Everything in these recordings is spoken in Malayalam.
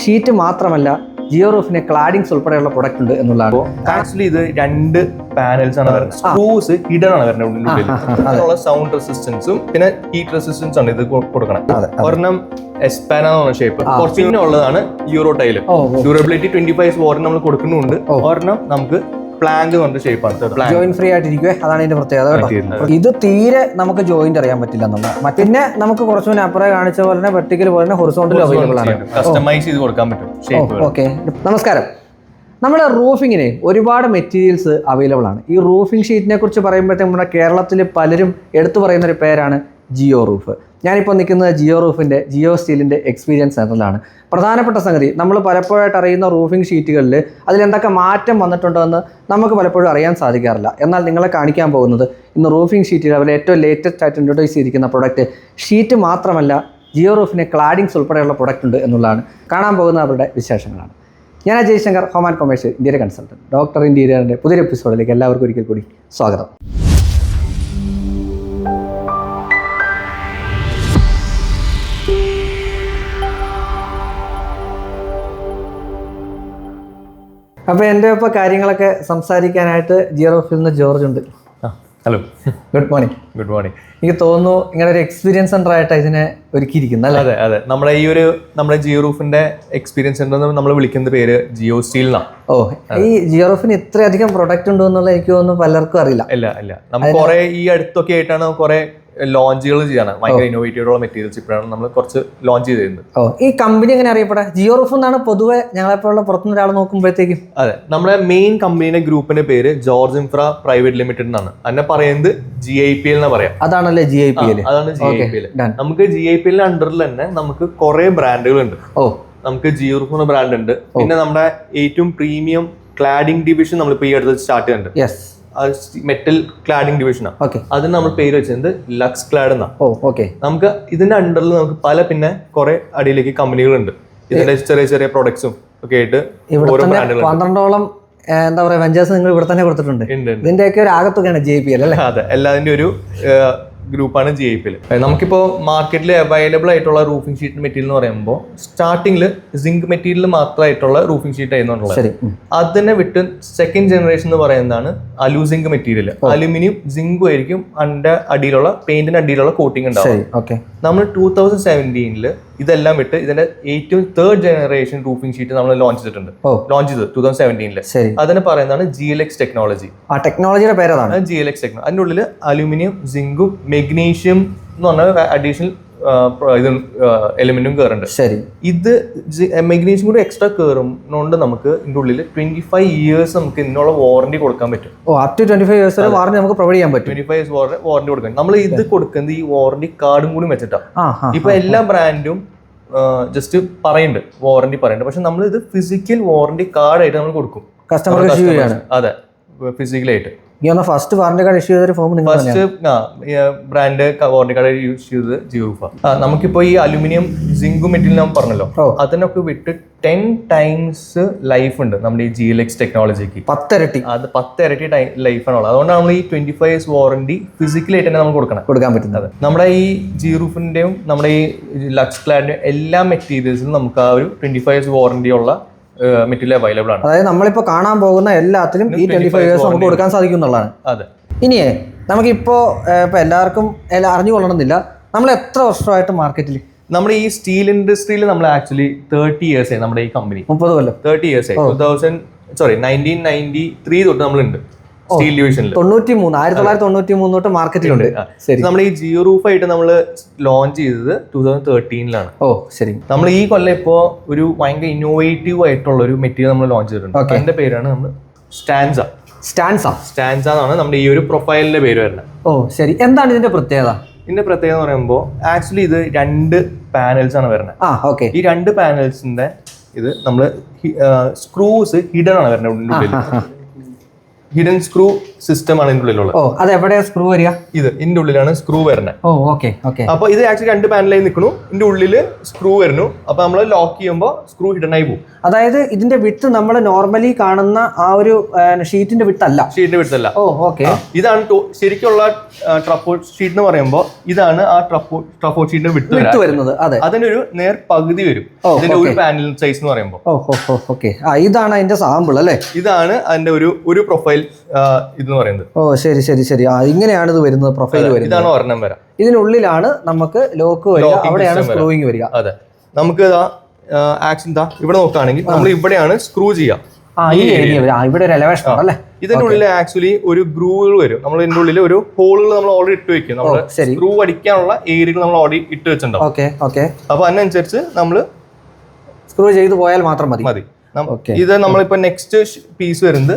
ഷീറ്റ് മാത്രമല്ല ജിയോ റൂഫിന് ക്ലാഡിങ്സ് ഉൾപ്പെടെയുള്ള പ്രൊഡക്റ്റ് ഉണ്ട് എന്നുള്ളതാണ്. ആക്ച്വലി ഇത് രണ്ട് പാനൽസ് ആണ് വരുന്നത്. സ്ക്രൂസ് ഹിഡൻ ആണ് വരുന്നത് സൗണ്ട് റെസിസ്റ്റൻസും പിന്നെ ഹീറ്റ് റെസിസ്റ്റൻസ് ആണ് ഇത് കൊടുക്കണം ഒരെണ്ണം എസ്പാന എന്നുള്ള ഷേപ്പ് കുറച്ച് പിന്നെ ഉള്ളതാണ് euro tile. Durability twenty five warranty നമ്മൾ കൊടുക്കുന്നുണ്ട്. ഒരെണ്ണം നമുക്ക് പ്ലാങ്ക് കൊണ്ട് ഷേപ്പ് ജോയിന്റ് ഫ്രീ ആയിട്ടിരിക്കുവേ. അതാണ് ഇതിന്റെ പ്രത്യേകത കേട്ടോ. ഇത് തീരെ നമുക്ക് ജോയിന്റ് അറിയാൻ പറ്റില്ല നമ്മൾ പിന്നെ നമുക്ക് കുറച്ചു മുന്നേ അപ്പുറേ കാണിച്ച പോലെ തന്നെ വെർട്ടിക്കൽ പോലെ തന്നെ ഹൊറിസോണ്ടലും അവൈലബിൾ ആണ്. കസ്റ്റമൈസ് ചെയ്ത് കൊടുക്കാൻ പറ്റും ഓക്കെ. നമസ്കാരം. നമ്മുടെ റൂഫിങ്ങിന് ഒരുപാട് മെറ്റീരിയൽസ് അവൈലബിൾ ആണ്. ഈ റൂഫിംഗ് ഷീറ്റിനെ കുറിച്ച് പറയുമ്പോഴത്തേക്കും നമ്മുടെ കേരളത്തിൽ പലരും എടുത്തു പറയുന്ന ഒരു പേരാണ് ജിയോ റൂഫ്. ഞാനിപ്പോൾ നിൽക്കുന്നത് ജിയോ റൂഫിന്റെ ജിയോ സ്റ്റീലിന്റെ എക്സ്പീരിയൻസ് സെന്ററിലാണ് പ്രധാനപ്പെട്ട സംഗതി നമ്മൾ പലപ്പോഴായിട്ട് അറിയുന്ന റൂഫിംഗ് ഷീറ്റുകളിൽ അതിലെന്തൊക്കെ മാറ്റം വന്നിട്ടുണ്ടോ എന്ന് നമുക്ക് പലപ്പോഴും അറിയാൻ സാധിക്കാറില്ല. എന്നാൽ നിങ്ങളെ കാണിക്കാൻ പോകുന്നത് ഇന്ന് റൂഫിംഗ് ഷീറ്റിൽ അവരെ ഏറ്റവും ലേറ്റസ്റ്റ് ആയിട്ട് ഇൻട്രൊഡ്യൂസ് ചെയ്തിരിക്കുന്ന പ്രൊഡക്റ്റ് ഷീറ്റ് മാത്രമല്ല ജിയോ റൂഫിന് ക്ലാഡിങ്സ് ഉൾപ്പെടെയുള്ള പ്രൊഡക്റ്റ് ഉണ്ട് എന്നുള്ളതാണ്. കാണാൻ പോകുന്ന അവരുടെ വിശേഷങ്ങളാണ്. ഞാൻ അജയ്ശങ്കർ ഹോം ആൻഡ് കൊമേഴ്സ് ഇന്ത്യയുടെ കൺസൾട്ടന്റ് ഡോക്ടർ ഇൻഡീരിയറിന്റെ പുതിയൊരു എപ്പിസോഡിലേക്ക് എല്ലാവർക്കും ഒരിക്കൽ കൂടി സ്വാഗതം. അപ്പോൾ എന്റെ ഒപ്പം കാര്യങ്ങളൊക്കെ സംസാരിക്കാനായിട്ട് ജിയോ റൂഫിൽ നിന്ന് ജോർജ് ഉണ്ട്. Hello. Good morning good morning എനിക്ക് തോന്നുന്നു ഇങ്ങനെ ഒരു എക്സ്പീരിയൻസ് സെന്റർ ആയിട്ട് ഇതിനെ ഒരുക്കിയിരിക്കുന്നത് അല്ലേ? അതെ അതെ. നമ്മുടെ ഈ ഒരു നമ്മുടെ ജിയോ റൂഫിന്റെ എക്സ്പീരിയൻസ് സെന്റർ നമ്മൾ വിളിക്കുന്ന പേര് ജിയോ സ്റ്റീൽ എന്നാണ് ഓ ഈ ജിയോ റൂഫിന് ഇത്രയധികം പ്രൊഡക്റ്റ് ഉണ്ടോ എന്നുള്ള എനിക്ക് തോന്നുന്നു പലർക്കും അറിയില്ല. ഇല്ല ഇല്ല. നമുക്ക് കുറെ ഈ അടുത്തൊക്കെ ആയിട്ടാണ് കുറെ ലോഞ്ചുകൾ ചെയ്യാണ്. ഭയങ്കര ഇന്നോവേറ്റീവ് ഉള്ള മെറ്റീരിയൽസ് ഇപ്പോഴാണ് നമ്മൾ കുറച്ച് ലോഞ്ച് ചെയ്തിരുന്നത്. ഈ കമ്പനി എങ്ങനെ അറിയപ്പെടാ? ജിയോ റൂഫ് എന്നാണ് പൊതുവെ ഞങ്ങളെപ്പോഴുള്ള പുറത്തുനിന്ന് ഒരാൾ നോക്കുമ്പോഴത്തേക്കും. അതെ നമ്മുടെ മെയിൻ കമ്പനിയുടെ ഗ്രൂപ്പിന്റെ പേര് ജോർജ് ഇൻഫ്ര പ്രൈവറ്റ് ലിമിറ്റഡ് എന്നാണ്. അതിനെ പറയുന്നത് ജി ഐ പി എൽ എന്ന് പറയാം. അതാണല്ലേ ജി ഐ പി എൽ അതാണ് ജി ഐ പി എൽ നമുക്ക് ജി ഐ പി എല്ലിന്റെ അണ്ടറിൽ തന്നെ നമുക്ക് കുറെ ബ്രാൻഡുകൾ ഉണ്ട്. ഓ. നമുക്ക് ജിയോ റൂഫ് എന്ന ബ്രാൻഡ് ഉണ്ട്. പിന്നെ നമ്മുടെ ഏറ്റവും പ്രീമിയം ക്ലാഡിംഗ് ഡിവിഷൻ നമ്മൾ നമ്മളിപ്പോ ഈ അടുത്ത് സ്റ്റാർട്ട് ചെയ്യുന്നുണ്ട്. യെസ് മെറ്റൽ ക്ലാഡിംഗ് ഡിവിഷനാണ് ഓക്കെ അതിന് നമ്മൾ പേര് വെച്ചത് ലക്സ് ക്ലാഡ് എന്നാണ് ഓ ഓക്കെ നമുക്ക് ഇതിന്റെ അണ്ടറിൽ നമുക്ക് പല പിന്നെ കുറെ അടിയിലേക്ക് കമ്പനികളുണ്ട് ഇതിന്റെ ചെറിയ ചെറിയ പ്രൊഡക്ട്സും ഒക്കെ ആയിട്ട് ഇവിടെ ഓരോ ബ്രാൻഡുകൾ പന്ത്രണ്ടോളം എന്താ പറയാ വെഞ്ചേഴ്സ് നിങ്ങൾ ഇവിടെ തന്നെ കൊടുത്തിട്ടുണ്ട്. ഇതിന്റെ ഒക്കെ ഇതിന്റെയൊക്കെ ഒരു ആകത്തുകയാണ് ജെ പി എൽ അല്ലേ? അതെ എല്ലാതിന്റെ ഒരു ഗ്രൂപ്പാണ് ജി ഐ പി എൽ നമുക്കിപ്പോൾ മാർക്കറ്റിൽ അവൈലബിൾ ആയിട്ടുള്ള റൂഫിംഗ് ഷീറ്റ് മെറ്റീരിയൽ എന്ന് പറയുമ്പോൾ സ്റ്റാർട്ടിങ്ങിൽ സിങ്ക് മെറ്റീരിയൽ മാത്രമായിട്ടുള്ള റൂഫിംഗ് ഷീറ്റ് ആയിരുന്നുള്ളത്. അതിനെ വിട്ട് സെക്കൻഡ് ജനറേഷൻ എന്ന് പറയുന്നതാണ് അലൂസിങ്ക് മെറ്റീരിയൽ അലുമിനിയം സിങ്കും ആയിരിക്കും അതിന്റെ അടിയിലുള്ള പെയിന്റിന്റെ അടിയിലുള്ള കോട്ടിംഗ് ഉണ്ടാവും നമ്മൾ ടൂ തൗസൻഡ് സെവന്റീനിൽ ഇതെല്ലാം വിട്ട് ഇതിന്റെ ഏറ്റവും തേർഡ് ജനറേഷൻ റൂഫിംഗ് ഷീറ്റ് നമ്മൾ ലോഞ്ച് ചെയ്തിട്ടുണ്ട്. ലോഞ്ച് ചെയ്തത് ടൂ തൗസൻഡ് സെവന്റീനിൽ അതിന് പറയുന്നതാണ് ജി എൽ എക്സ് ടെക്നോളജി ആ ടെക്നോളജിയുടെ പേരാണ് ജി എൽ എക്സ് ടെക്നോളജി അതിനുള്ളിൽ അലുമിനിയം അലൂമിനിയം സിങ്കും മെഗ്നീഷ്യം എന്ന് പറഞ്ഞ അഡീഷണൽ ഇത് എലിമെന്റും കയറുന്നുണ്ട് ശരി. ഇത് മെഗ്നീഷ്യം കൂടി എക്സ്ട്രാ കയറുന്നോണ്ട് നമുക്ക് ഇതിന്റെ ഉള്ളിൽ ട്വന്റി ഫൈവ് ഇയേഴ്സ് നമുക്ക് ഇതിനുള്ള വാറന്റി കൊടുക്കാൻ പറ്റും. ഓ up to twenty five years വരെ വാറണ്ടി നമുക്ക് പ്രൊവൈഡ് ചെയ്യാൻ പറ്റും. ട്വന്റി ഫൈവ് ഇയേഴ്സ് വാറന്റി കൊടുക്കാൻ. നമ്മൾ ഇത് കൊടുക്കുന്നത് ഈ വാറന്റി കാർഡും കൂടി വെച്ചിട്ടാണ് ഇപ്പൊ എല്ലാ ബ്രാൻഡും ജസ്റ്റ് പറയുന്നുണ്ട് വാറന്റി പറയുന്നുണ്ട് പക്ഷെ നമ്മൾ ഇത് ഫിസിക്കൽ വാറണ്ടി കാർഡായിട്ട് നമ്മൾ കൊടുക്കും. കസ്റ്റമർക്ക് അതെ. ഫിസിക്കലായിട്ട് ഈ ഫസ്റ്റ് വാറണ്ടി കാർഡ് ഇഷ്യൂ ചെയ്തൊരു ഫോം നിങ്ങൾ first brand warranty card use ചെയ്തത് ജിയോഫ നമുക്കിപ്പോ ഈ അലുമിനിയം സിങ്ക് മെറ്റീരിയൽ നമ്മൾ പറഞ്ഞല്ലോ. അതിനൊക്കെ വിട്ട് ടെൻ ടൈംസ് ലൈഫ് ഉണ്ട് നമ്മുടെ ഈ ജി എൽ എക്സ് ടെക്നോളജിക്ക് പത്തിരട്ടി. അത് പത്ത് ഇരട്ടി ലൈഫാണുള്ളത് അതുകൊണ്ടാണ് നമ്മൾ ഈ ട്വന്റി ഫൈവ് ഇയേഴ്സ് വാറണ്ടി ഫിസിക്കലായിട്ട് തന്നെ നമുക്ക് കൊടുക്കണം. കൊടുക്കാൻ പറ്റുന്നത്. നമ്മുടെ ഈ ജി റൂഫിന്റെയും നമ്മുടെ ഈ ലക്സ് ക്ലാഡിന്റെയും എല്ലാ മെറ്റീരിയൽസിലും നമുക്ക് ആ ഒരു ട്വന്റി ഫൈവ് ഇയേഴ്സ് വാറണ്ടി ഉള്ള മെറ്റീരിയൽ അവൈലബിൾ ആണ്. അതായത് നമ്മളിപ്പോൾ കാണാൻ പോകുന്ന എല്ലാത്തിലും ഈ ട്വന്റി ഫൈവ് ഇയേഴ്സ് നമുക്ക് കൊടുക്കാൻ സാധിക്കും എന്നുള്ളതാണ് അതെ. ഇനിയേ നമുക്കിപ്പോൾ ഇപ്പോൾ എല്ലാവർക്കും എല്ലാം അറിഞ്ഞുകൊള്ളണമെന്നില്ല. നമ്മൾ എത്ര വർഷമായിട്ട് മാർക്കറ്റിൽ നമ്മൾ ഈ സ്റ്റീൽ ഇൻഡസ്ട്രിയിൽ നമ്മൾ ആക്ച്വലി തേർട്ടി ഇയേഴ്സ് ആയി നമ്മുടെ ഈ കമ്പനി മുപ്പത് കൊല്ലം. തേർട്ടി ഇയേഴ്സ് ആയി. Two thousand sorry nineteen ninety three തൊട്ട് നമ്മളുണ്ട്. സ്റ്റീൽ ഡിവിഷനിൽ തൊണ്ണൂറ്റി മൂന്ന് ആയിരത്തി തൊള്ളായിരത്തി തൊണ്ണൂറ്റി മൂന്ന് തൊട്ട് മാർക്കറ്റിലുണ്ട് ശരി. നമ്മൾ ഈ ജിയോ റൂഫ് ആയിട്ട് നമ്മൾ ലോഞ്ച് ചെയ്തത് ടൂ തൗസൻഡ് തേർട്ടീനിലാണ് ഓ ശരി. നമ്മൾ ഈ കൊല്ലം ഇപ്പോൾ ഒരു ഭയങ്കര ഇന്നോവേറ്റീവ് ആയിട്ടുള്ള ഒരു മെറ്റീരിയൽ നമ്മൾ ലോഞ്ച് ചെയ്തിട്ടുണ്ട്. അതിന്റെ പേരാണ് നമ്മൾ സ്റ്റാൻസ സ്റ്റാൻസ സ്റ്റാൻസ എന്നാണ് നമ്മുടെ ഈ ഒരു പ്രൊഫൈലിന്റെ പേര് വരുന്നത്. ഓ ശരി. എന്താണ് ഇതിന്റെ പ്രത്യേകത? ഇതിന്റെ പ്രത്യേകത എന്ന് പറയുമ്പോൾ ആക്ച്വലി ഇത് രണ്ട് പാനൽസ് ആണ് വരുന്നത്. ആ ഓക്കെ. ഈ രണ്ട് പാനൽസിന്റെ ഇത് നമ്മൾ സ്ക്രൂസ് ഹിഡൻ ആണ് വരുന്നത് ഉള്ളിൽ ഹിഡൻ സ്ക്രൂ സിസ്റ്റം ആണ് ഇതിന്റെ ഉള്ളിലുള്ളത്. ഓ അത് എവിടെയാ സ്ക്രൂ വരിക? ഇത് ഇതിന്റെ ഉള്ളിലാണ് സ്ക്രൂ വരുന്നത് ഓ ഓക്കെ ഓക്കെ അപ്പൊ ഇത് ആക്ച്വലി രണ്ട് പാനലായി നിൽക്കണു ഇതിന്റെ ഉള്ളിൽ സ്ക്രൂ വരുന്നു. അപ്പൊ നമ്മൾ ലോക്ക് ചെയ്യുമ്പോൾ സ്ക്രൂ ഹിഡൻ ആയി പോകും. അതായത് ഇതിന്റെ വിട്ട് നമ്മൾ നോർമലി കാണുന്ന ആ ഒരു ഷീറ്റിന്റെ വിട്ടല്ല ഷീറ്റിന്റെ വിട്ടല്ല ഓ ഓക്കെ ഇതാണ് ശരിക്കുള്ള ട്രഫോ ഷീറ്റ് എന്ന് പറയുമ്പോൾ ഇതാണ് ആ ട്രഫോ ട്രഫോ ഷീറ്റിന്റെ വിട്ട് വിട്ട് വരുന്നത് അതെ. അതിനൊരു നേർ പകുതി വരും ഇതിന്റെ ഒരു പാനൽ സൈസ് എന്ന് പറയുമ്പോൾ ഓ ഓക്കെ ആ ഇതാണ് അതിന്റെ സാമ്പിൾ അല്ലേ? ഇതാണ് അതിന്റെ ഒരു ഒരു പ്രൊഫൈൽ ഇതെന്ന് പറയുന്നത്. ഓ ശരി ശരി ശരി. ആ ഇങ്ങനെയാണ് ഇത് വരുന്നത് പ്രൊഫൈൽ വരുന്നത്. ഇതാണ് ഒരെണ്ണം വരാം. ഇതിനുള്ളിലാണ് നമുക്ക് ലോക്ക് വരിക അവിടെയാണ്. സ്ക്രൂയിങ് വരിക. അതെ. നമുക്ക് ആക്ഷൻ ദാ ഇവിടെ നോക്കുകയാണെങ്കിൽ നമ്മൾ ഇവിടെയാണ് സ്ക്രൂ ചെയ്യാം ഇവിടെ ഒരു എലവേഷൻ അല്ലേ ഇതിന്റെ ഉള്ളിൽ ആക്ച്വലി ഒരു ഗ്രൂവുകൾ വരും. നമ്മൾ ഇതിന്റെ ഉള്ളിൽ ഒരു ഹോളുകൾ നമ്മൾ ഓൾറെഡി ഇട്ട് വെക്കും. നമ്മൾ. സ്ക്രൂ അടിക്കാനുള്ള ഏരിയകൾ നമ്മൾ ഓൾറെഡി ഇട്ട് വെച്ചിട്ടുണ്ടാവും. ഓക്കെ ഓക്കെ അപ്പൊ അതിനനുസരിച്ച് നമ്മൾ സ്ക്രൂ ചെയ്ത് പോയാൽ മാത്രം മതി. മതി. ഇത് നമ്മളിപ്പോ നെക്സ്റ്റ് പീസ് വരുന്നത്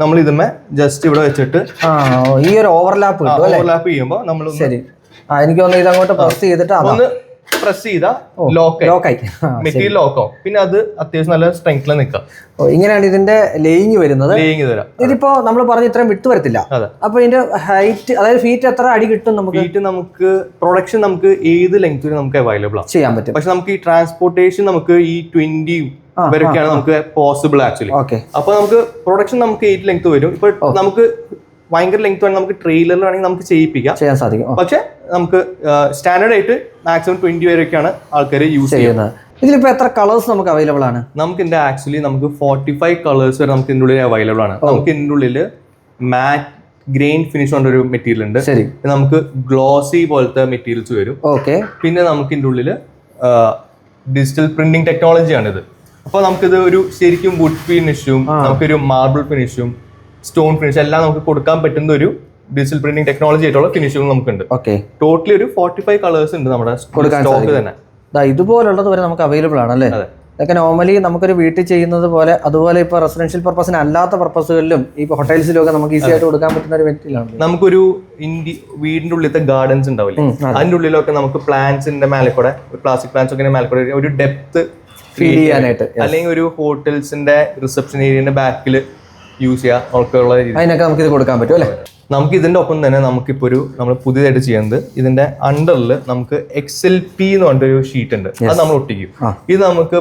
നമ്മൾ ഇതുമേ ജസ്റ്റ് ഇവിടെ വെച്ചിട്ട് ഈ ഒരു ഓവർലാപ്പ് കിട്ടും ഓവർലാപ്പ് ചെയ്യുമ്പോൾ നമ്മൾ ശരി. ആ എനിക്ക് തോന്നുന്നു ഇത് അങ്ങോട്ട് പ്രസ് ചെയ്തിട്ട് ഒന്ന് പ്രസ് ചെയ്താൽ ലോക്ക് ലോക്കായി മെറ്റീരിയൽ ലോക്ക് ആവും. പിന്നെ അത് അത്യാവശ്യം നല്ല സ്ട്രെങ്ത്തിൽ നിൽക്കാം. ഓ ഇങ്ങനെയാണ് ഇതിന്റെ ലേയിങ് വരുന്നത്. ലേയിങ് തരാം. ഇതിപ്പോ നമ്മൾ പറഞ്ഞ ഇത്രയും വിട്ട് വരത്തില്ല. അപ്പൊ ഇതിന്റെ ഹൈറ്റ് അതായത് ഫീറ്റ് എത്ര അടി കിട്ടും നമുക്ക്? ഫീറ്റ് നമുക്ക് പ്രൊഡക്ഷൻ നമുക്ക് ഏത് ലെങ്ത് നമുക്ക് അവൈലബിൾ ആണ് ചെയ്യാൻ പറ്റും. പക്ഷെ നമുക്ക് ഈ ട്രാൻസ്പോർട്ടേഷൻ നമുക്ക് ഈ ട്വന്റി വരെയൊക്കെയാണ് നമുക്ക് പോസിബിൾ ആക്ച്വലി ഓക്കെ അപ്പൊ നമുക്ക് പ്രൊഡക്ഷൻ നമുക്ക് എയ്റ്റ് ലെങ്ത് വരും. ഇപ്പൊ നമുക്ക് ഭയങ്കര ലെങ്ത് വേണമെങ്കിൽ നമുക്ക് ട്രെയിലറിൽ വേണമെങ്കിൽ നമുക്ക് ചെയ്യിപ്പിക്കാം. ചെയ്യാൻ സാധിക്കും. പക്ഷെ നമുക്ക് സ്റ്റാൻഡേർഡ് ആയിട്ട് മാക്സിമം ട്വന്റി വരെയൊക്കെയാണ് ആൾക്കാർ യൂസ് ചെയ്യുന്നത്. ഇതിലിപ്പോ എത്ര കളേഴ്സ് നമുക്ക് അവൈലബിൾ ആണ്? നമുക്ക് ഇതിന്റെ ആക്ച്വലി നമുക്ക് ഫോർട്ടി ഫൈവ് കളേഴ്സ് വരെ നമുക്ക് ഇതിനുള്ളിൽ ഉള്ളിൽ അവൈലബിൾ ആണ്. നമുക്ക് ഇതിന്റെ ഉള്ളിൽ മാറ്റ് ഗ്രെയിൻ ഫിനിഷ് കൊണ്ട് ഒരു മെറ്റീരിയൽ ഉണ്ട്. ശരി. നമുക്ക് ഗ്ലോസി പോലത്തെ മെറ്റീരിയൽസ് വരും. ഓക്കെ പിന്നെ നമുക്ക് ഇതിന്റെ ഉള്ളിൽ ഡിജിറ്റൽ പ്രിന്റിംഗ് ടെക്നോളജിയാണ് ഇത് അപ്പോൾ നമുക്കിത് ഒരു ശരിക്കും വുഡ് ഫിനിഷും നമുക്കൊരു മാർബിൾ ഫിനിഷും സ്റ്റോൺ ഫിനിഷും എല്ലാം നമുക്ക് കൊടുക്കാൻ പറ്റുന്ന ഒരു ഡിജിറ്റൽ പ്രിന്റിംഗ് ടെക്നോളജി ആയിട്ടുള്ള ഫിനിഷും നമുക്കുണ്ട്. ഓക്കെ. ടോട്ടലി ഒരു ഫോർട്ടി ഫൈവ് കളേഴ്സ് ഉണ്ട് നമ്മുടെ സ്റ്റോക്ക് തന്നെ. ഇതുപോലുള്ളത് വരെ നമുക്ക് അവൈലബിൾ ആണ് അല്ലേ? ഇതൊക്കെ നോർമലി നമുക്കൊരു വീട്ടിൽ ചെയ്യുന്നത് പോലെ അതുപോലെ ഇപ്പോൾ റെസിഡൻഷ്യൽ പർപ്പസിന് അല്ലാത്ത പർപ്പസുകളിലും ഈ ഹോട്ടൽസിലും ഒക്കെ നമുക്ക് ഈസി ആയിട്ട് കൊടുക്കാൻ പറ്റുന്ന ഒരു മെറ്റീരിയലാണ് നമുക്കൊരു ഇന്ത്യ വീടിന്റെ ഉള്ളിലത്തെ ഗാർഡൻസ് ഉണ്ടാവില്ലേ? അതിന്റെ ഉള്ളിലൊക്കെ നമുക്ക് പ്ലാന്റ്സിന്റെ മേലെ കൂടെ പ്ലാസ്റ്റിക് പ്ലാന്റ്സ് ഒക്കെ മേലെ കൂടെ ഒരു ഡെപ്ത് ഫീൽ ചെയ്യാനായിട്ട് അല്ലെങ്കിൽ ഒരു ഹോട്ടൽസിന്റെ റിസപ്ഷൻ ഏരിയന്റെ ബാക്കിൽ യൂസ് ചെയ്യാം ഉള്ള അതിനൊക്കെ നമുക്ക് ഇത് കൊടുക്കാൻ പറ്റും അല്ലേ? നമുക്ക് ഇതിന്റെ ഒപ്പം തന്നെ നമുക്കിപ്പോൾ ഒരു നമ്മൾ പുതിയതായിട്ട് ചെയ്യുന്നത് ഇതിന്റെ അണ്ടറിൽ നമുക്ക് എക്സ് എൽ പി എന്ന് പറഞ്ഞൊരു ഷീറ്റ് ഉണ്ട്. അത് നമ്മൾ ഒട്ടിക്കും. ഇത് നമുക്ക്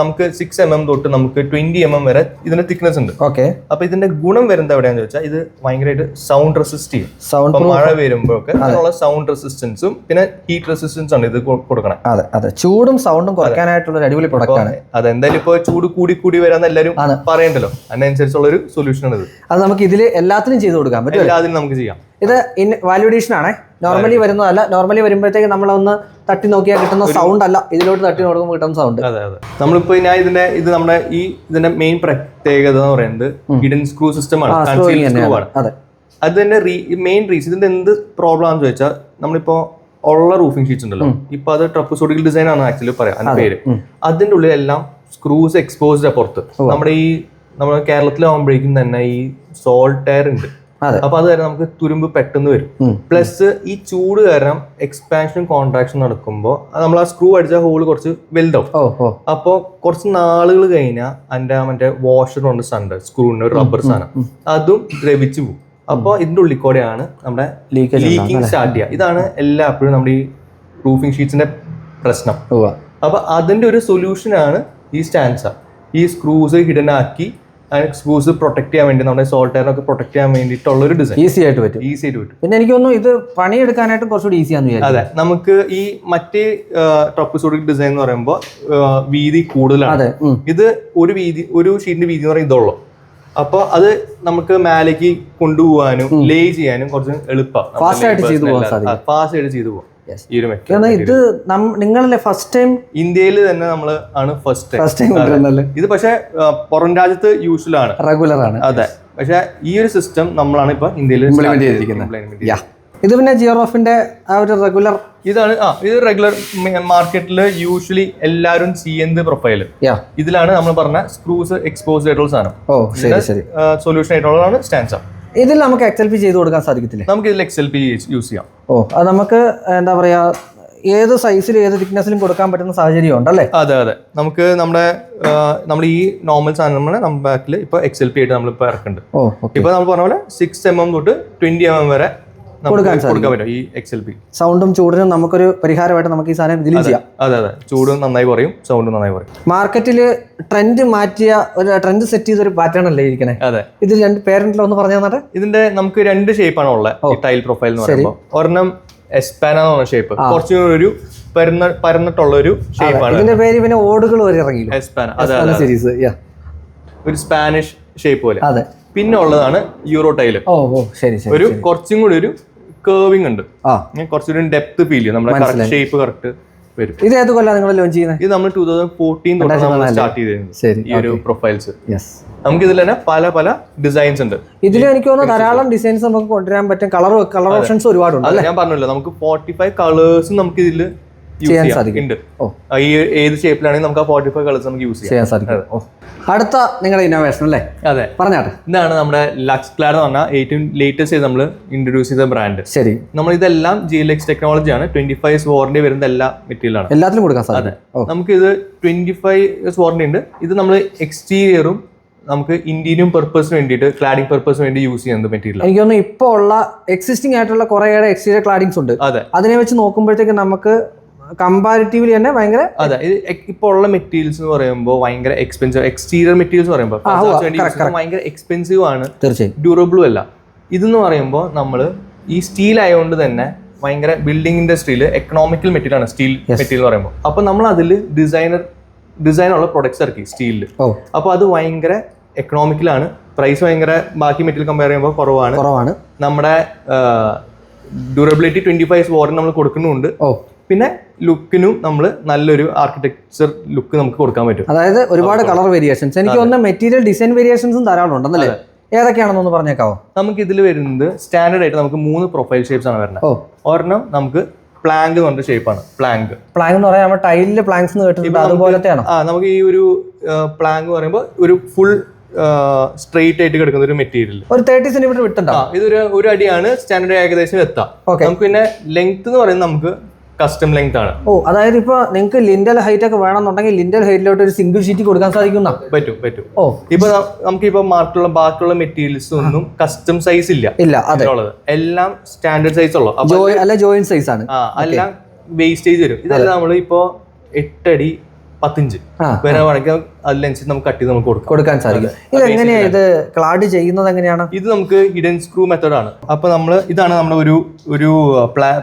നമുക്ക് സിക്സ് എം എം തൊട്ട് നമുക്ക് ട്വന്റി എം എം വരെ ഇതിന്റെ തിക്നെസ് ഉണ്ട്. ഓക്കെ അപ്പൊ ഇതിന്റെ ഗുണം വരുന്നത് എവിടെയാന്ന് ചോദിച്ചാൽ ഇത് ഭയങ്കരമായിട്ട് സൗണ്ട് റെസിസ്റ്റ് ചെയ്യും. സൗണ്ട് മഴ വരുമ്പോഴൊക്കെ അതിനുള്ള സൗണ്ട് റെസിസ്റ്റൻസും പിന്നെ ഹീറ്റ് റെസിസ്റ്റൻസ് ആണ് ഇത് കൊടുക്കണം. അതെ അതെ. ചൂടും സൗണ്ടും കുറയ്ക്കാനായിട്ടുള്ള ഒരു അടിപൊളി പ്രൊഡക്റ്റ് ആണ്. അതെന്തായാലും ഇപ്പോൾ ചൂട് കൂടി കൂടി വരാന്ന് എല്ലാവരും. പറയണ്ടല്ലോ. അതിനനുസരിച്ചുള്ള ഒരു സൊല്യൂഷൻ ആണ് ഇത്. അത് നമുക്ക് ഇതിൽ എല്ലാത്തിനും ചെയ്തു കൊടുക്കാൻ പറ്റും എല്ലാത്തിനും നമുക്ക് ചെയ്യാം. ഇത് ഇൻ വാല്യൂഡേഷൻ ആണ്. നോർമലി വരുന്നതല്ല. നോർമലി വരുമ്പോഴത്തേക്ക് നമ്മളൊന്ന് തട്ടി നോക്കിയാൽ കിട്ടുന്ന സൗണ്ട് അല്ല. ഇതിലോട്ട് തട്ടി നോക്കുമ്പോൾ കിട്ടുന്ന സൗണ്ട് അതെ അതെ. നമ്മളിപ്പോ ഞാൻ ഇതിന്റെ ഇത് നമ്മുടെ ഈ ഇതിന്റെ മെയിൻ പ്രത്യേകത എന്ന് പറയുന്നത് ഹിഡൻ സ്ക്രൂ സിസ്റ്റം ആണ്. അത്. അതിന്റെ മെയിൻ റീസൺ ഇതിന്റെ എന്ത് പ്രോബ്ലം ആണെന്ന് ചോദിച്ചാൽ നമ്മളിപ്പോ ഉള്ള റൂഫിംഗ് ഷീറ്റ്സ് ഉണ്ടല്ലോ. ഇപ്പൊ അത് ട്രപ്പസോഡിക്കൽ ഡിസൈൻ ആണ് ആക്ച്വലി പറയാം അതിന്റെ പേര്. അതിന്റെ ഉള്ളിൽ എല്ലാം സ്ക്രൂസ് എക്സ്പോസ്ഡ് പുറത്ത്. നമ്മുടെ ഈ നമ്മുടെ കേരളത്തിലാവുമ്പോഴേക്കും തന്നെ ഈ സോൾട്ട് ടയർ ഉണ്ട്. അപ്പൊ അത് കാരണം നമുക്ക് തുരുമ്പ് പെട്ടെന്ന് വരും. പ്ലസ് ഈ ചൂട് കാരണം എക്സ്പാൻഷൻ കോൺട്രാക്ഷൻ നടക്കുമ്പോൾ നമ്മൾ ആ സ്ക്രൂ അടിച്ച ഹോൾ കുറച്ച് വലുതാവും. അപ്പോൾ കുറച്ച് നാളുകൾ കഴിഞ്ഞാൽ അതിന്റെ മറ്റേ വാഷർ ഉണ്ട് സണ്ട് സ്ക്രൂവിന്റെ ഒരു റബ്ബർ സാധനം. അതും ദ്രവിച്ചു പോകും. അപ്പോൾ ഇതിന്റെ ഉള്ളിൽ കൂടെയാണ് നമ്മുടെ ലീക്കിംഗ് സ്റ്റാർട്ട് ചെയ്യുക. ഇതാണ് എല്ലാപ്പോഴും നമ്മുടെ ഈ റൂഫിംഗ് ഷീറ്റ്സിന്റെ പ്രശ്നം. അപ്പൊ അതിന്റെ ഒരു സൊല്യൂഷനാണ് ഈ സ്റ്റാൻസ ഈ സ്ക്രൂസ് ഹിഡൻ ആക്കി സ്ക്രൂസ് പ്രൊട്ടക്ട് ചെയ്യാൻ വേണ്ടി നമ്മുടെ ഒക്കെ പ്രൊട്ടക്ട് ചെയ്യാൻ വേണ്ടിയിട്ടുള്ള ഒരു ഡിസൈൻ ഈസി ആയിട്ട് പറ്റും. ഈസി ആയിട്ട് പറ്റും. പിന്നെ എനിക്ക് തോന്നുന്നു ഇത് പണിയെടുക്കാനായിട്ട് കുറച്ചുകൂടി ഈസി ആണെന്ന് അതെ. നമുക്ക് ഈ മറ്റേ ടോപ്പിസോഡിക് ഡിസൈൻ എന്ന് പറയുമ്പോൾ വീതി കൂടുതലാണ്. ഇത് ഒരു വീതി ഒരു ഷീറ്റിന്റെ വീതി എന്ന് പറയുന്നത് ഇതുള്ളൂ. അപ്പൊ അത് നമുക്ക് മേലേക്ക് കൊണ്ടുപോകാനും ലേ ചെയ്യാനും കുറച്ച് ഫാസ്റ്റ് ആയിട്ട് ചെയ്തു പോകാൻ. ഫാസ്റ്റ് ആയിട്ട് ചെയ്തു പോകാം. ഈ ഒരു ഇത് നിങ്ങളല്ലേ ഫസ്റ്റ് ടൈം ഇന്ത്യയിൽ തന്നെ നമ്മൾ ആണ് ഫസ്റ്റ് ഫസ്റ്റ് ടൈം ഇത് പക്ഷേ പുറം രാജ്യത്ത് യൂഷ്വൽ ആണ്. റെഗുലർ ആണ്. അതെ. പക്ഷെ ഈ ഒരു സിസ്റ്റം നമ്മളാണ് ഇപ്പൊ ഇന്ത്യയിൽ ഇംപ്ലിമെന്റ് ചെയ്തിരിക്കുന്നത്. ഇത് പിന്നെ ജിയോറോഫിന്റെ ആ ഒരു റെഗുലർ ഇതാണ് ആ ഇത് റെഗുലർ മാർക്കറ്റിൽ യൂഷ്വലി എല്ലാവരും ചെയ്യുന്നത് പ്രൊഫൈൽ ഇതിലാണ് നമ്മൾ പറഞ്ഞ സ്ക്രൂസ് എക്സ്പോസ് ആയിട്ടുള്ള സാധനം. സൊല്യൂഷൻ ആയിട്ടുള്ളതാണ് സ്റ്റാൻസ ഇതിൽ നമുക്ക് എക്സ് എൽ പി ചെയ്ത് കൊടുക്കാൻ സാധിക്കത്തില്ലേ? നമുക്ക് ഇതിൽ എക്സ് എൽ പി യൂസ് ചെയ്യാം. ഓ അത് നമുക്ക് എന്താ പറയാ ഏത് സൈസിലും ഏത് തിക്നെസ്സിലും കൊടുക്കാൻ പറ്റുന്ന സാഹചര്യം ഉണ്ടല്ലേ അതെ അതെ. നമുക്ക് നമ്മുടെ നമ്മൾ ഈ നോർമൽ സാധനം നമ്മുടെ ബാക്കിൽ ഇപ്പൊ എക്സ് എൽ പി ആയിട്ട് നമ്മൾ ഇപ്പൊ ഇറക്കുന്നുണ്ട് ഇപ്പൊ നമ്മൾ പറഞ്ഞ പോലെ സിക്സ് എം എം തൊട്ട് ട്വന്റി എം എം വരെ കൊടുക്കാൻ കൊടുക്കാൻ പറ്റും. ഈ എക്സ് എൽ പി സൗണ്ടും ചൂടിനും നമുക്കൊരു പരിഹാരമായിട്ട് നമുക്ക് ഈ സാധനം ഇതിലും ചെയ്യാം. അതെ അതെ. ചൂടും നന്നായി കുറയും സൗണ്ടും നന്നായി കുറയും. മാർക്കറ്റിൽ ട്രെൻഡ് മാറ്റിയ ഒരു ട്രെൻഡ് സെറ്റ് ചെയ്ത ഒരു പാറ്റേൺ അല്ലേ ഇരിക്കണേ? അതെ. ഇതിൽ രണ്ട് പേരന്റിൽ ഒന്ന് പറഞ്ഞു തന്നിട്ട്? ഇതിന്റെ നമുക്ക് രണ്ട് ഷേപ്പാണ് ഉള്ളത് ടൈൽ പ്രൊഫൈൽ എന്ന് പറയുമ്പോൾ ഒരെണ്ണം എസ്പാന എന്ന് പറഞ്ഞ ഷേപ്പ് കുറച്ചും ഒരു പരന്ന പരന്നിട്ടുള്ള ഒരു ഷേപ്പാണ് ഇതിന്റെ പേര് പിന്നെ ഓടുകൾ വരെ ഇറങ്ങി എസ്പാന അതെ സീരീസ് ഒരു സ്പാനിഷ് ഷേപ്പ് പോലെ. അതെ. പിന്നെ ഉള്ളതാണ് യൂറോ ടൈൽ ഓ ഓ. ശരി ശരി ഒരു കുറച്ചും കൂടി ഒരു കേവിംഗ് ഉണ്ട്. കുറച്ചുകൂടി ഡെപ്ത് ഫീൽ ചെയ്യും. നമ്മുടെ ഷേപ്പ് കറക്റ്റ് വരും. ഇത് ഏത് കൊല്ലം നിങ്ങൾ ലോഞ്ച് ചെയ്യുന്നത് ഇത് നമ്മൾ ടൂ തൗസൻഡ് ഫോർട്ടീൻ തൊട്ട് നമ്മൾ സ്റ്റാർട്ട് ചെയ്തിരുന്നത് ശരി ഈ ഒരു പ്രൊഫൈൽസ് നമുക്ക് ഇതിൽ തന്നെ പല പല ഡിസൈൻസ് ഉണ്ട്. ഇതിൽ എനിക്ക് തോന്നുന്നു ധാരാളം ഡിസൈൻസ് നമുക്ക് കൊണ്ടുവരാൻ പറ്റും. കളർ കളർ ഓപ്ഷൻസ് ഒരുപാടുണ്ട് ഞാൻ പറഞ്ഞല്ലോ നമുക്ക് ഫോർട്ടി ഫൈവ് കളേഴ്സും നമുക്ക് ഇതിൽ ചെയ്യാൻ ചെയ്യാം. സാധിക്കും. ഈ ഏത് ഷേപ്പിലാണെങ്കിൽ നമുക്ക് ആ ഫോർട്ടി ഫൈവ് കളേഴ്സ് നമുക്ക് യൂസ് ചെയ്യാം. ചെയ്യാൻ സാധിക്കും. അടുത്ത നിങ്ങളുടെ ഇന്നോവേഷൻ അല്ലേ? അതെ. പറഞ്ഞാട്ടെ. ഇതാണ് നമ്മുടെ ലക്സ് ക്ലാഡ് എന്ന് പറഞ്ഞാൽ ഏറ്റവും ലേറ്റസ്റ്റ് നമ്മൾ ഇൻട്രൊഡ്യൂസ് ചെയ്ത ബ്രാൻഡ് ശരി. നമ്മൾ ഇതെല്ലാം ജി എൽ എക്സ് ടെക്നോളജി ആണ്. ട്വന്റി ഫൈവ് വാറണ്ടി വരുന്ന എല്ലാ മെറ്റീരിയൽ ആണ്. എല്ലാത്തിലും കൊടുക്കാൻ സാധിക്കും. നമുക്ക് ഇത് ട്വന്റി ഫൈവ് ഇയേഴ്സ് വാറണ്ടി ഉണ്ട്. ഇത് നമ്മൾ എക്സ്റ്റീരിയറും നമുക്ക് ഇന്ത്യനും പർപ്പസിന് വേണ്ടിയിട്ട് ക്ലാഡിംഗ് പർപ്പസിന് വേണ്ടി യൂസ് ചെയ്യുന്ന മെറ്റീരിയൽ എനിക്ക് തോന്നുന്നു ഇപ്പോൾ ഉള്ള എക്സിസ്റ്റിംഗ് ആയിട്ടുള്ള കുറേയേറെ എക്സ്റ്റീരിയർ ക്ലാഡിങ്സ് ഉണ്ട്. അതെ. അതിനെ വെച്ച് നോക്കുമ്പോഴത്തേക്ക് നമുക്ക് കമ്പാരിറ്റീവ്ലി തന്നെ ഭയങ്കര അതെ ഇത് ഇപ്പോൾ ഉള്ള മെറ്റീരിയൽസ് എന്ന് പറയുമ്പോൾ ഭയങ്കര എക്സ്പെൻസീവ് എക്സ്റ്റീരിയർ മെറ്റീരിയൽസ് പറയുമ്പോൾ ഭയങ്കര എക്സ്പെൻസീവ് ആണ്. തീർച്ചയായും. ഡ്യൂറബിളും അല്ല. ഇതെന്ന് പറയുമ്പോൾ നമ്മൾ ഈ സ്റ്റീൽ ആയതുകൊണ്ട് തന്നെ ഭയങ്കര ബിൽഡിംഗ് ഇൻഡസ്ട്രിയിൽ എക്കണോമിക്കൽ മെറ്റീരിയൽ ആണ് സ്റ്റീൽ മെറ്റീരിയൽ എന്ന് പറയുമ്പോൾ അപ്പോൾ നമ്മൾ അതിൽ ഡിസൈനർ ഡിസൈനുള്ള പ്രൊഡക്ട്സ് ഇറക്കി സ്റ്റീലിൽ അപ്പോൾ അത് ഭയങ്കര എക്കണോമിക്കലാണ് പ്രൈസ് ഭയങ്കര ബാക്കി മെറ്റീരിയൽ കമ്പയർ ചെയ്യുമ്പോൾ കുറവാണ്. കുറവാണ്. നമ്മുടെ ഡ്യൂറബിലിറ്റി ട്വന്റി ഫൈവ് വാറൻ നമ്മൾ കൊടുക്കുന്നുണ്ട്. പിന്നെ ലുക്കിനും നമ്മൾ നല്ലൊരു ആർക്കിടെക്ചർ ലുക്ക് നമുക്ക് കൊടുക്കാൻ പറ്റും. അതായത് ഒരുപാട് കളർ വേരിയേഷൻസ് എനിക്ക് തോന്നുന്ന മെറ്റീരിയൽ ഡിസൈൻ വേരിയേഷൻസും ധാരാളം ഉണ്ടെന്നല്ലേ ഏതൊക്കെയാണെന്നൊന്ന് പറഞ്ഞേക്കാവോ? നമുക്ക് ഇതിൽ വരുന്നത് സ്റ്റാൻഡേർഡ് ആയിട്ട് നമുക്ക് മൂന്ന് പ്രൊഫൈൽ ഷേപ്സ് ആണ് വരുന്നത് ഒരെണ്ണം നമുക്ക് പ്ലാങ്ക് എന്ന് പറഞ്ഞ ഷേപ്പാണ് പ്ലാങ്ക് പ്ലാങ്ക് എന്ന് പറയാൻ ടൈലിൽ എന്ന് കേട്ടിട്ടുണ്ട്. അതുപോലത്തെയാണോ? ആ നമുക്ക് ഈ ഒരു പ്ലാങ്ക് പറയുമ്പോൾ ഒരു ഫുൾ സ്ട്രെയിറ്റ് ആയിട്ട് കിടക്കുന്ന ഒരു മെറ്റീരിയൽ ഒരു തേർട്ടി സെന്റിമീറ്റർ വിട്ടുണ്ടാവും ഇതൊരു ഒരു അടിയാണ് സ്റ്റാൻഡേർഡ് ഏകദേശം എത്താം. നമുക്ക് പിന്നെ ലെങ്ത് എന്ന് പറയുന്നത് നമുക്ക് കസ്റ്റം ലെങ്ത് ആണ്. ഓ അതായത് ഇപ്പൊ നിങ്ങൾക്ക് ലിൻഡൽ ഹൈറ്റ് ഒക്കെ വേണമെന്നുണ്ടെങ്കിൽ ലിൻഡൽ ഹൈറ്റിലോട്ട് ഒരു സിംഗിൾ ഷീറ്റ് കൊടുക്കാൻ സാധിക്കുന്ന? പറ്റും പറ്റും. ഓ. ഇപ്പൊ നമുക്ക് ഇപ്പൊ മാർക്കുള്ള ബാക്കിയുള്ള മെറ്റീരിയൽസ് ഒന്നും കസ്റ്റം സൈസ് ഇല്ല. ഇല്ല അതെ. എല്ലാം സ്റ്റാൻഡേർഡ് സൈസ് ഉള്ളു അല്ല ജോയിന്റ് സൈസ് ആണ്. എല്ലാം വേസ്റ്റേജ് വരും. ഇതെല്ലാം നമ്മൾ ഇപ്പോ എട്ടടി പത്തിഞ്ച്. വരാണെങ്കിൽ അതിനനുസരിച്ച് നമുക്ക് കട്ട് ചെയ്ത് നമുക്ക് കൊടുക്കാം. കൊടുക്കാൻ സാധിക്കും. ഇത് എങ്ങനെയാണ് ഇത് ക്ലാഡ് ചെയ്യുന്നത് എങ്ങനെയാണ്? ഇത് നമുക്ക് ഹിഡൻ സ്ക്രൂ മെത്തേഡ് ആണ്. അപ്പൊ നമ്മൾ ഇതാണ് നമ്മുടെ ഒരു ഒരു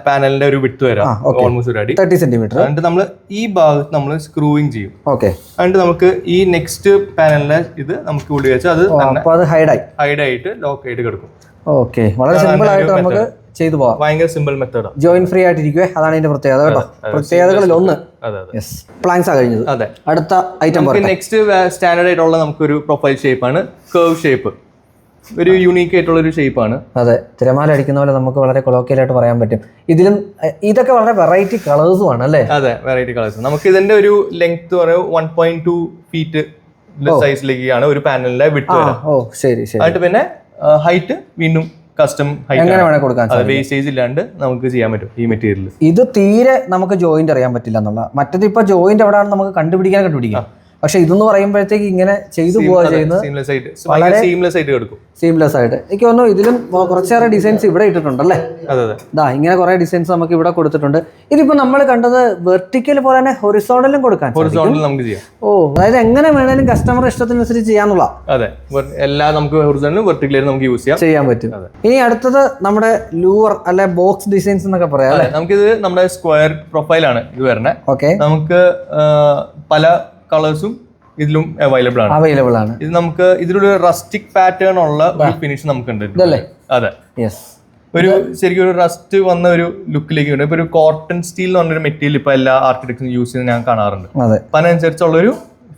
പാനലിന്റെ ഒരു വിട്ട് വരാം. ഓൾമോസ്റ്റ് ഒരു അടി. തേർട്ടി സെന്റിമീറ്റർ എന്നിട്ട് നമ്മൾ ഈ ഭാഗത്ത് നമ്മൾ സ്ക്രൂവിങ് ചെയ്യും. ഓക്കെ എന്നിട്ട് നമുക്ക് ഈ നെക്സ്റ്റ് പാനലിന്റെ ഇത് നമുക്ക് ഉള്ളി വെച്ചാൽ അത് ഹൈഡ് ആയി. ഹൈഡ് ആയിട്ട് ലോക്ക് ആയിട്ട് കിടക്കും. ഓക്കെ വളരെ സിമ്പിൾ ആയിട്ട് നമുക്ക് ചെയ്തു പോവാം. ഭയങ്കര സിമ്പിൾ മെത്തേഡ് ജോയിൻ ഫ്രീ ആയിട്ടിരിക്കുവേ. അതാണ് ഇതിന്റെ പ്രത്യേകത കേട്ടോ. പ്രത്യേകതകളിൽ ഒന്ന്. പ്ലാൻസ് പ്ലാങ്സ് ആ കഴിഞ്ഞത്. അതെ. അടുത്ത ഐറ്റം നെക്സ്റ്റ് സ്റ്റാൻഡേർഡ് ആയിട്ടുള്ള നമുക്കൊരു പ്രൊഫൈൽ ഷേപ്പാണ് കേർവ് ഷേപ്പ് ഒരു യുണീക് ആയിട്ടുള്ള ഒരു ഷേപ്പാണ് അതെ. തിരമാല അടിക്കുന്ന പോലെ നമുക്ക് വളരെ കൊളോക്കിയലായിട്ട് പറയാൻ പറ്റും. ഇതിലും ഇതൊക്കെ വളരെ വെറൈറ്റി കളേഴ്സും ആണ് അല്ലേ? അതെ വെറൈറ്റി കളേഴ്സ് നമുക്ക് ഇതിന്റെ ഒരു ലെങ്ത് പറയുക വൺ പോയിന്റ് ടു ഫീറ്റ് സൈസിലേക്കാണ് ഒരു പാനലിന്റെ വിട്ട് ഓ ശരി ശരി. എന്നിട്ട് പിന്നെ ഹൈറ്റ് വീണ്ടും കസ്റ്റം ഹൈറ്റ് എങ്ങനെ വേണേ കൊടുക്കാൻ അത് വേസ്റ്റേജ് ഇല്ലാണ്ട് നമുക്ക് ചെയ്യാൻ പറ്റും ഈ മെറ്റീരിയൽ ഇത് തീരെ നമുക്ക് ജോയിന്റ് അറിയാൻ പറ്റില്ല എന്നുള്ള മറ്റേത് ഇപ്പൊ ജോയിന്റ് എവിടെയാണ് നമുക്ക് കണ്ടുപിടിക്കാൻ കണ്ടുപിടിക്കാം. പക്ഷെ ഇതെന്ന് പറയുമ്പോഴത്തേക്ക് ഇങ്ങനെ ചെയ്തു പോവാ ചെയ്യുന്നത് ആയിട്ട്. സീംലെസ് ആയിട്ട് എടുക്കും. സീംലെസ് ആയിട്ട്. എനിക്ക് തോന്നുന്നു ഇതിലും കുറച്ചേറെ ഡിസൈൻസ് ഇവിടെ ഇട്ടിട്ടുണ്ടല്ലേ? ദാ ഇങ്ങനെ കുറെ ഡിസൈൻസ് നമുക്ക് ഇവിടെ കൊടുത്തിട്ടുണ്ട്. ഇതിപ്പോ നമ്മൾ കണ്ടത് വെർട്ടിക്കൽ പോലെ തന്നെ ഹൊറിസോണ്ടലും കൊടുക്കാൻ. നമുക്ക് ചെയ്യാം. ഓ അതായത് എങ്ങനെ വേണേലും കസ്റ്റമർ ഇഷ്ടത്തിനനുസരിച്ച് ചെയ്യാന്നുള്ള. അതെ എല്ലാ നമുക്ക് ഹൊറിസോണ്ടലും വെർട്ടിക്കലും നമുക്ക് യൂസ് ചെയ്യാം. ചെയ്യാൻ പറ്റും. ഇനി അടുത്തത് നമ്മുടെ ലൂവർ അല്ലെ ബോക്സ് ഡിസൈൻസ് എന്നൊക്കെ പറയാം നമുക്ക് നമുക്കിത് നമ്മുടെ സ്ക്വയർ പ്രൊഫൈലാണ് ഇത് വരണേ. ഓക്കെ നമുക്ക് പല കളേഴ്സും ഇതിലും അവൈലബിൾ ആണ്. അവൈലബിൾ ആണ്. ഇത് നമുക്ക് ഇതിലൊരു റസ്റ്റിക് പാറ്റേൺ ഉള്ള ഒരു ഫിനിഷ് നമുക്കുണ്ട്. ഇതല്ലേ? അതെ. യെസ് ഒരു ശരിക്കും ഒരു റസ്റ്റ് വന്ന ഒരു ലുക്കിലേക്ക് ഉണ്ട് ഇപ്പൊ ഒരു കോട്ടൺ സ്റ്റീൽ എന്ന് പറഞ്ഞൊരു മെറ്റീരിയൽ ഇപ്പൊ എല്ലാ ആർക്കിടെക്ട്സും യൂസ് ചെയ്യുന്നത് ഞാൻ കാണാറുണ്ട്. അപ്പൊ അതിനനുസരിച്ചുള്ള ഒരു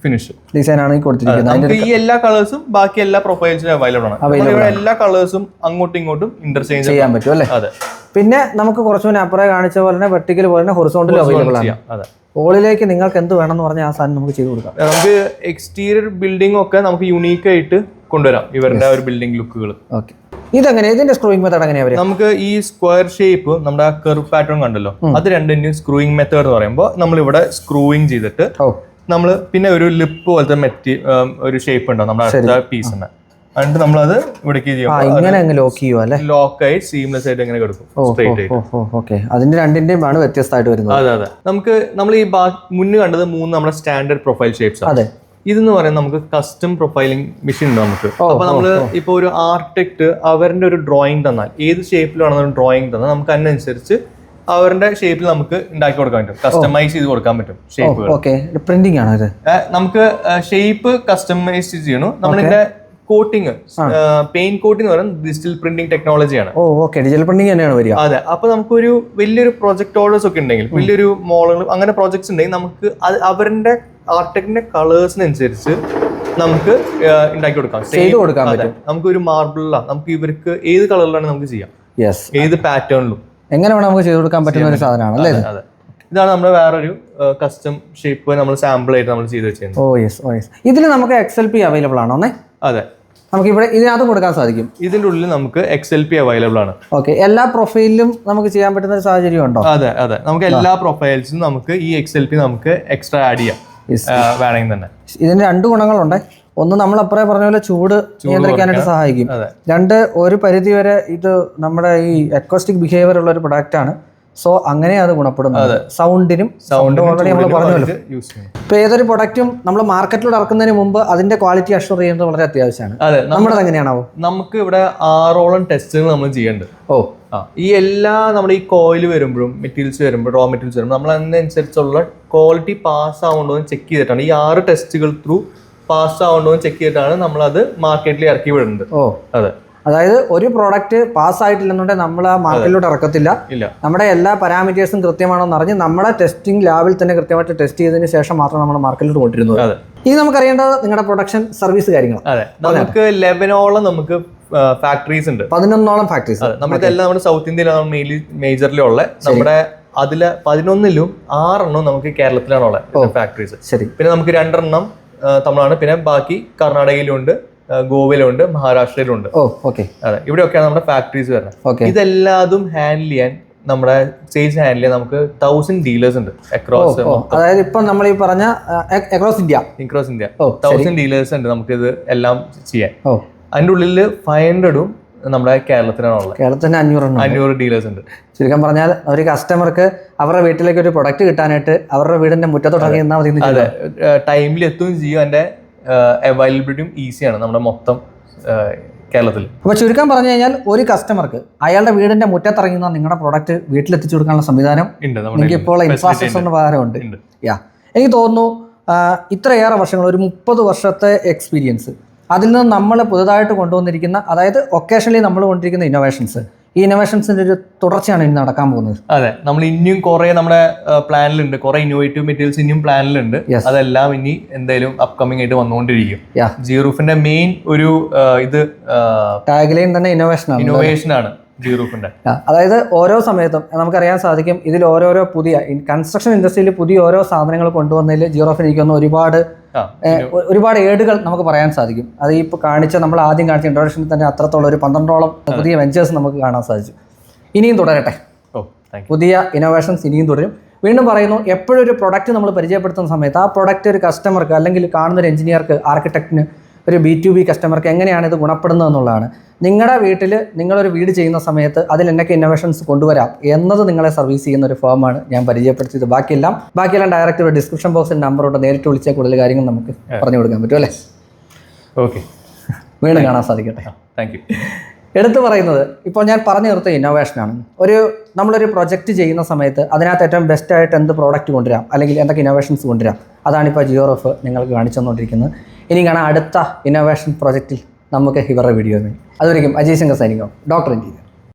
ഫിനിഷ് ഡിസൈൻ ആണ് കൊടുത്തിരിക്കുന്നത്. നമുക്ക് ഈ എല്ലാ കളേഴ്സും ബാക്കി എല്ലാ പ്രൊഫൈൽസും അവൈലബിൾ ആണ്. ഇവിടെ എല്ലാ കളേഴ്സും അങ്ങോട്ടും ഇങ്ങോട്ടും ഇന്റർചേഞ്ച് ചെയ്യാൻ പറ്റും അല്ലേ? അതെ. പിന്നെ നമുക്ക് കുറച്ചുകൂടി അപ്പുറം കാണിച്ച പോലെ തന്നെ വെർട്ടിക്കൽ പോലെ തന്നെ ഹൊറിസോണ്ടലും അവൈലബിൾ ആണ്. അതെ. ഹോളിലേക്ക് നിങ്ങൾക്ക് എന്ത് വേണമെന്ന് പറഞ്ഞാൽ ആ സാധനം നമുക്ക് ചെയ്തു കൊടുക്കാം. നമുക്ക് എക്സ്റ്റീരിയർ ബിൽഡിംഗ് ഒക്കെ നമുക്ക് യുണീക്ക് ആയിട്ട് കൊണ്ടുവരാം ഇവരുടെ ഒരു ബിൽഡിംഗ് ലുക്കുകൾ ഓക്കെ ഇതെങ്ങനെ? ഇതിന്റെ സ്ക്രൂയിങ് മെത്തേഡ് എങ്ങനെയാ നമുക്ക് ഈ സ്ക്വയർ ഷേപ്പ് നമ്മുടെ കർവ് പാറ്റേൺ കണ്ടല്ലോ? അത് രണ്ടിന്റെയും സ്ക്രൂയിങ് മെത്തേഡ് എന്ന് പറയുമ്പോൾ നമ്മൾ ഇവിടെ സ്ക്രൂയിങ് ചെയ്തിട്ട് നമ്മൾ പിന്നെ ഒരു ലിപ്പ് പോലത്തെ മെറ്റി ഒരു ഷേപ്പ് ഉണ്ടാവും നമ്മുടെ അടുത്ത പീസിന് എന്നിട്ട് നമ്മളത് ഇവിടേക്ക് ഇങ്ങനെ അങ്ങ് ലോക്ക് ചെയ്യുക അല്ലേ? ലോക്ക് ആയിട്ട് സീംലെസ് ആയിട്ട്. ഇങ്ങനെ കിടക്കും സ്ട്രേറ്റ് ഓക്കെ. അതിന്റെ രണ്ടിന്റെയും ആണ് വ്യത്യസ്തമായിട്ട് വരുന്നത്. അതെ അതെ. നമുക്ക് നമ്മൾ ഈ മുന്നേ കണ്ടത് മൂന്ന് നമ്മുടെ സ്റ്റാൻഡേർഡ് പ്രൊഫൈൽ ഷേപ്സ് അതെ. ഇതെന്ന് പറയുന്നത് നമുക്ക് കസ്റ്റം പ്രൊഫൈലിംഗ് മെഷീൻ ഉണ്ട് നമുക്ക്. അപ്പൊ നമ്മൾ ഇപ്പൊ ഒരു ആർട്ടിക്ട് അവരുടെ ഒരു ഡ്രോയിങ് തന്നാൽ ഏത് ഷേപ്പിലാണെന്ന് ഡ്രോയിങ് തന്നാൽ നമുക്ക് അതിനനുസരിച്ച് അവരുടെ ഷേപ്പിൽ നമുക്ക് ഉണ്ടാക്കി കൊടുക്കാൻ പറ്റും. കസ്റ്റമൈസ് ചെയ്ത് കൊടുക്കാൻ പറ്റും ഷേപ്പ് ഓക്കെ. പ്രിന്റിംഗ് ആണ് ഇത് നമുക്ക് ഷേപ്പ് കസ്റ്റമൈസ് ചെയ്യണു. നമ്മളിന്റെ കോട്ടിങ് പെയിന്റ് കോട്ടിംഗ് എന്ന് പറയുന്നത് ഡിജിറ്റൽ പ്രിന്റിംഗ് ടെക്നോളജിയാണ്. Oh okay. ഡിജിറ്റൽ പ്രിന്റിംഗ് തന്നെയാണ് വരിക. അതെ. അപ്പൊ നമുക്കൊരു വലിയൊരു പ്രൊജക്ട് ഓർഡേഴ്സ് ഒക്കെ ഉണ്ടെങ്കിൽ വലിയൊരു മോളുകൾ അങ്ങനെ പ്രോജക്ട്സ് ഉണ്ടെങ്കിൽ നമുക്ക് അത് അവരുടെ ആർട്ടിക്കിന്റെ കളേഴ്സിനനുസരിച്ച് നമുക്ക് ഉണ്ടാക്കി കൊടുക്കാം. ചെയ്ത് കൊടുക്കാൻ പറ്റും. നമുക്ക് ഒരു മാർബിളിലാണ് നമുക്ക് ഇവർക്ക് ഏത് കളറിലാണ് നമുക്ക് ചെയ്യാം. യെസ് ഏത് പാറ്റേണിലും. എങ്ങനെ വേണം നമുക്ക് ചെയ്ത് കൊടുക്കാൻ പറ്റുന്ന ഒരു സാധനമാണ് അല്ലേ? അതെ ഇതാണ് നമ്മുടെ വേറൊരു കസ്റ്റം ഷേപ്പ് നമ്മൾ സാമ്പിൾ ആയിട്ട് നമ്മൾ ചെയ്ത് വെച്ചിരുന്നത് ഓ യെസ് ഓ യെസ് ഇതിൽ നമുക്ക് എക്സ് എൽ പി അവൈലബിൾ ആണോ അതെ. നമുക്ക് ഇവിടെ ഇതിനകത്ത് കൊടുക്കാൻ സാധിക്കും. ഇതിന്റെ ഉള്ളിൽ നമുക്ക് എക്സ് എൽ പി അവൈലബിൾ ആണ്. ഓക്കെ എല്ലാ പ്രൊഫൈലിലും നമുക്ക് ചെയ്യാൻ പറ്റുന്ന ഒരു സാഹചര്യം ഉണ്ടോ? അതെ അതെ. നമുക്ക് എല്ലാ പ്രൊഫൈൽസും നമുക്ക് ഈ എക്സ് എൽ പി നമുക്ക് എക്സ്ട്രാ ആഡ് ചെയ്യാം. വേണമെങ്കിൽ തന്നെ. ഇതിന് രണ്ട് ഗുണങ്ങളുണ്ട്. ഒന്ന് നമ്മൾ അപ്പറേ പറഞ്ഞ പോലെ ചൂട് നിയന്ത്രിക്കാനായിട്ട് സഹായിക്കും. രണ്ട് ഒരു പരിധി വരെ ഇത് നമ്മുടെ ഈ അക്കോസ്റ്റിക് ബിഹേവിയർ ഉള്ള ഒരു പ്രൊഡക്റ്റ് ആണ്. സോ അങ്ങനെ അത്. ഗുണപ്പെടുന്നത് സൗണ്ടിനും സൗണ്ട് ഓൾറെഡി നമ്മൾ പറഞ്ഞല്ലോ. ചെയ്യും. ഇപ്പൊ ഏതൊരു പ്രൊഡക്റ്റും നമ്മൾ മാർക്കറ്റിൽ ഇറക്കുന്നതിന് മുമ്പ് അതിന്റെ ക്വാളിറ്റി അഷ്വർ ചെയ്യുന്നത് വളരെ അത്യാവശ്യമാണ്. അതെ. നമ്മുടെ എങ്ങനെയാണാവോ? നമുക്ക് ഇവിടെ ആറോളം ടെസ്റ്റുകൾ നമ്മൾ ചെയ്യേണ്ടത് ഓ. ഈ എല്ലാ നമ്മുടെ ഈ കോയിൽ വരുമ്പോഴും മെറ്റീരിയൽസ് വരുമ്പോൾ റോ മെറ്റീരിയൽസ് വരുമ്പോൾ നമ്മൾ അതിനനുസരിച്ചുള്ള ക്വാളിറ്റി പാസ് ആവുണ്ടോ എന്ന് ചെക്ക് ചെയ്തിട്ടാണ്. ഈ ആറ് ടെസ്റ്റുകൾ ത്രൂ പാസ് ആവുണ്ടോ എന്ന് ചെക്ക് ചെയ്തിട്ടാണ് നമ്മൾ അത് മാർക്കറ്റിൽ ഇറക്കി വിടുന്നത്. ഓ. അതെ. അതായത് ഒരു പ്രോഡക്റ്റ് പാസ് ആയിട്ടില്ലെന്നുണ്ടെങ്കിൽ നമ്മൾ ആ മാർക്കറ്റിലോട്ട് ഇറക്കത്തില്ല. നമ്മുടെ എല്ലാ പാരാമീറ്റേഴ്സും കൃത്യമാണോ എന്ന് അറിഞ്ഞ് നമ്മുടെ ടെസ്റ്റിംഗ് ലാബിൽ തന്നെ കൃത്യമായിട്ട് ടെസ്റ്റ് ചെയ്തതിന് ശേഷം മാത്രം നമ്മൾ മാർക്കറ്റിലോട്ട് കൊണ്ടിരുന്നത് ഇനി നമുക്കറിയേണ്ടത് നിങ്ങളുടെ പ്രൊഡക്ഷൻ സർവീസ് കാര്യങ്ങൾ നമുക്ക് ലെവനോളം നമുക്ക് ഫാക്ടറീസ് ഉണ്ട്. പതിനൊന്നോളം ഫാക്ടറീസ് നമ്മുടെ എല്ലാം നമ്മുടെ സൗത്ത് ഇന്ത്യയിലാണ് മെയിൻലി മേജറിലും ഉള്ളത് നമ്മുടെ അതിലെ പതിനൊന്നിലും ആറെണ്ണം നമുക്ക് കേരളത്തിലാണ് ഉള്ളത് ഫാക്ടറീസ് ശരി. പിന്നെ നമുക്ക് രണ്ടെണ്ണം തമിഴ്നാട് പിന്നെ ബാക്കി കർണാടകയിലുണ്ട്. ആ, ഗോവയിലുണ്ട് മഹാരാഷ്ട്രയിലുണ്ട്. ഓ ഓക്കെ അതെ ഇവിടെയൊക്കെയാണ് നമ്മുടെ ഫാക്ടറീസ് വരുന്നത്. ഇതെല്ലാതും ഹാൻഡിൽ ചെയ്യാൻ നമ്മുടെ സെയിൽസ് ഹാൻഡിൽ ചെയ്യാൻ നമുക്ക് തൗസൻഡ് ഡീലേഴ്സ് ഉണ്ട്. അക്രോസ് അതായത് ഇപ്പൊ നമ്മൾ ഈ പറഞ്ഞ across India across India thousand dealers ഉണ്ട് നമുക്ക് ഇത് എല്ലാം ചെയ്യാൻ. അതിന്റെ ഉള്ളിൽ ഫൈവ് ഹൺഡ്രഡും നമ്മുടെ കേരളത്തിനാണുള്ളത് കേരളത്തിന് അഞ്ഞൂറ് അഞ്ഞൂറ് ഡീലേഴ്സ് ഉണ്ട്. ചുരുക്കം പറഞ്ഞാൽ ഒരു കസ്റ്റമർക്ക് അവരുടെ വീട്ടിലേക്ക് ഒരു പ്രൊഡക്റ്റ് കിട്ടാനായിട്ട് അവരുടെ വീടിന്റെ മുറ്റത്തോട്ട് ഇറങ്ങി നിന്നാൽ മതി എന്ന് അതെ. ടൈമിൽ എത്തുകയും ചെയ്യും. അതിന്റെ അവൈലബിലിറ്റിയും ഈസിയാണ് നമ്മുടെ മൊത്തം കേരളത്തിൽ. അപ്പോൾ ചുരുക്കം പറഞ്ഞു കഴിഞ്ഞാൽ ഒരു കസ്റ്റമർക്ക് അയാളുടെ വീടിന്റെ മുറ്റത്തിറങ്ങുന്ന നിങ്ങളുടെ പ്രൊഡക്റ്റ് വീട്ടിലെത്തിച്ചു കൊടുക്കാനുള്ള സംവിധാനം നിങ്ങൾക്ക് ഇപ്പോൾ ഇൻഫ്രാസ്ട്രക്ചറിന് പകരമുണ്ട് ഉണ്ട്. യാ എനിക്ക് തോന്നുന്നു ഇത്രയേറെ വർഷങ്ങൾ ഒരു മുപ്പത് വർഷത്തെ എക്സ്പീരിയൻസ് അതിൽ നിന്ന് നമ്മൾ പുതുതായിട്ട് കൊണ്ടുവന്നിരിക്കുന്ന അതായത് ഒക്കേഷണലി നമ്മൾ കൊണ്ടിരിക്കുന്ന ഇന്നോവേഷൻസ് ഈ ഇന്നോവേഷൻസിന്റെ ഒരു തുടർച്ചയാണ് ഇനി നടക്കാൻ പോകുന്നത്. അതെ നമ്മൾ ഇനിയും കുറെ നമ്മുടെ പ്ലാനിലുണ്ട് കുറെ ഇന്നോവേറ്റീവ് മെറ്റീരിയൽസ് ഇനിയും പ്ലാനിലുണ്ട് അതെല്ലാം ഇനി എന്തായാലും അപ്കമിംഗ് ആയിട്ട് വന്നുകൊണ്ടിരിക്കും. യാ ജീറൂഫിന്റെ മെയിൻ ഒരു ഇത് ടാഗ്ലൈൻ തന്നെ ഇന്നോവേഷൻ ആണ്. ഇന്നോവേഷൻ ആണ്. അതായത് ഓരോ സമയത്തും നമുക്കറിയാൻ സാധിക്കും ഇതിൽ ഓരോരോ പുതിയ കൺസ്ട്രക്ഷൻ ഇൻഡസ്ട്രിയിൽ പുതിയ ഓരോ സാധനങ്ങൾ കൊണ്ടുവന്നതിൽ ജീറോഫിന് വന്ന ഒരുപാട് ഒരുപാട് ഏടുകൾ നമുക്ക് പറയാൻ സാധിക്കും. അത് ഈ ഇപ്പോൾ കാണിച്ച നമ്മൾ ആദ്യം കാണിച്ച ഇൻട്രൊഡക്ഷനിൽ തന്നെ അത്രത്തോളം ഒരു പന്ത്രണ്ടോളം പുതിയ വെഞ്ചേഴ്സ് നമുക്ക് കാണാൻ സാധിച്ചു. ഇനിയും തുടരട്ടെ. പുതിയ ഇന്നോവേഷൻസ് ഇനിയും തുടരും. വീണ്ടും പറയുന്നു എപ്പോഴും ഒരു പ്രൊഡക്റ്റ് നമ്മൾ പരിചയപ്പെടുത്തുന്ന സമയത്ത് ആ പ്രൊഡക്റ്റ് ഒരു കസ്റ്റമർക്ക് അല്ലെങ്കിൽ കാണുന്ന ഒരു എഞ്ചിനീയർക്ക് ആർക്കിടെക്റ്റിന് ഒരു ബി ടു ബി കസ്റ്റമർക്ക് എങ്ങനെയാണ് ഇത് ഗുണപ്പെടുന്നത് എന്നുള്ളതാണ്. നിങ്ങളുടെ വീട്ടിൽ നിങ്ങളൊരു വീട് ചെയ്യുന്ന സമയത്ത് അതിൽ എന്തൊക്കെ ഇന്നോവേഷൻസ് കൊണ്ടുവരാം എന്നത് നിങ്ങളെ സർവീസ് ചെയ്യുന്ന ഒരു ഫോമാണ് ഞാൻ പരിചയപ്പെടുത്തിയത്. ബാക്കിയെല്ലാം ബാക്കിയെല്ലാം ഡയറക്റ്റ് ഒരു ഡിസ്ക്രിപ്ഷൻ ബോക്സിൽ നമ്പറുണ്ട് നേരിട്ട് വിളിച്ചാൽ കൂടുതൽ കാര്യങ്ങൾ നമുക്ക് പറഞ്ഞു കൊടുക്കാൻ പറ്റും അല്ലേ? ഓക്കെ വീണ്ടും കാണാൻ സാധിക്കട്ടെ. താങ്ക് യു എടുത്തു പറയുന്നത് ഇപ്പോൾ ഞാൻ പറഞ്ഞു നിർത്ത ഇന്നോവേഷനാണ് ഒരു നമ്മളൊരു പ്രൊജക്റ്റ് ചെയ്യുന്ന സമയത്ത് അതിനകത്ത് ഏറ്റവും ബെസ്റ്റായിട്ട് എന്ത് പ്രോഡക്റ്റ് കൊണ്ടുവരാം? അല്ലെങ്കിൽ എന്തൊക്കെ ഇന്നോവേഷൻസ് കൊണ്ടുവരാം? അതാണിപ്പോൾ ജിയോ റഫ് നിങ്ങൾക്ക് കാണിച്ചു തന്നുകൊണ്ടിരിക്കുന്നത് ഇനി കാണാം അടുത്ത ഇന്നോവേഷൻ പ്രോജക്റ്റിൽ നമുക്ക് ഇവരുടെ വീഡിയോ അതുവരെയും അജയ് ശങ്കർ സൈനികം. Doctor India